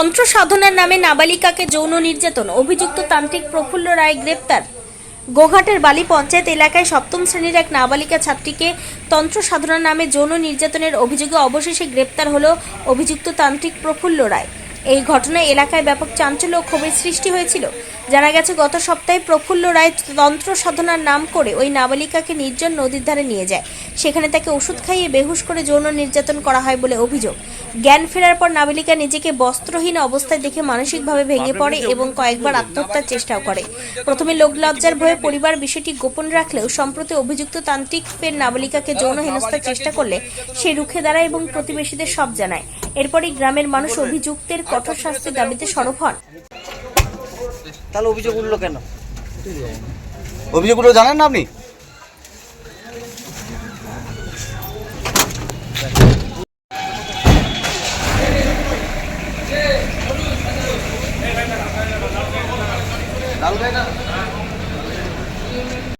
তন্ত্র সাধনার নামে নাবালিকাকে যৌন নির্যাতন। অভিযুক্ত তান্ত্রিক প্রফুল্ল রায় গ্রেপ্তার। গোঘাটের বালি পঞ্চায়েত এলাকায় সপ্তম শ্রেণির এক নাবালিকা ছাত্রীকে তন্ত্র সাধনার নামে যৌন নির্যাতনের অভিযোগে অবশেষে গ্রেপ্তার হল অভিযুক্ত তান্ত্রিক প্রফুল্ল রায়। ঘটনায় এলাকায় ব্যাপক চাঞ্চল্য ও ক্ষোভের সৃষ্টি হয়েছিল। জানা গেছে, গত সপ্তাহে প্রফুল্ল রায় তন্ত্র সাধনার নাম করে ওই নাবালিকাকে নির্জন নদীর ধারে নিয়ে যায়। সেখানে তাকে ওষুধ খাইয়ে বেহুশ করে যৌন নির্যাতন করা হয় বলে অভিযোগ। জ্ঞান ফেরার পর নাবালিকা নিজেকে বস্ত্রহীন অবস্থায় দেখে মানসিকভাবে ভেঙে পড়ে এবং কয়েকবার আত্মহত্যার চেষ্টাও করে। প্রথমে লোকলজ্জার ভয়ে পরিবার বিষয়টি গোপন রাখলেও সম্প্রতি অভিযুক্ত তান্ত্রিক ফের নাবালিকাকে যৌন হেনস্থার চেষ্টা করলে সে রুখে দাঁড়ায় এবং প্রতিবেশীদের সব জানায়। এরপরই গ্রামের মানুষ অভিযুক্তের কঠোর শাস্তির দাবিতে সরব হন। তাহলে অভিযোগ উঠল কেন? অভিযোগগুলো জানেন না আপনি? লালু ভাই না?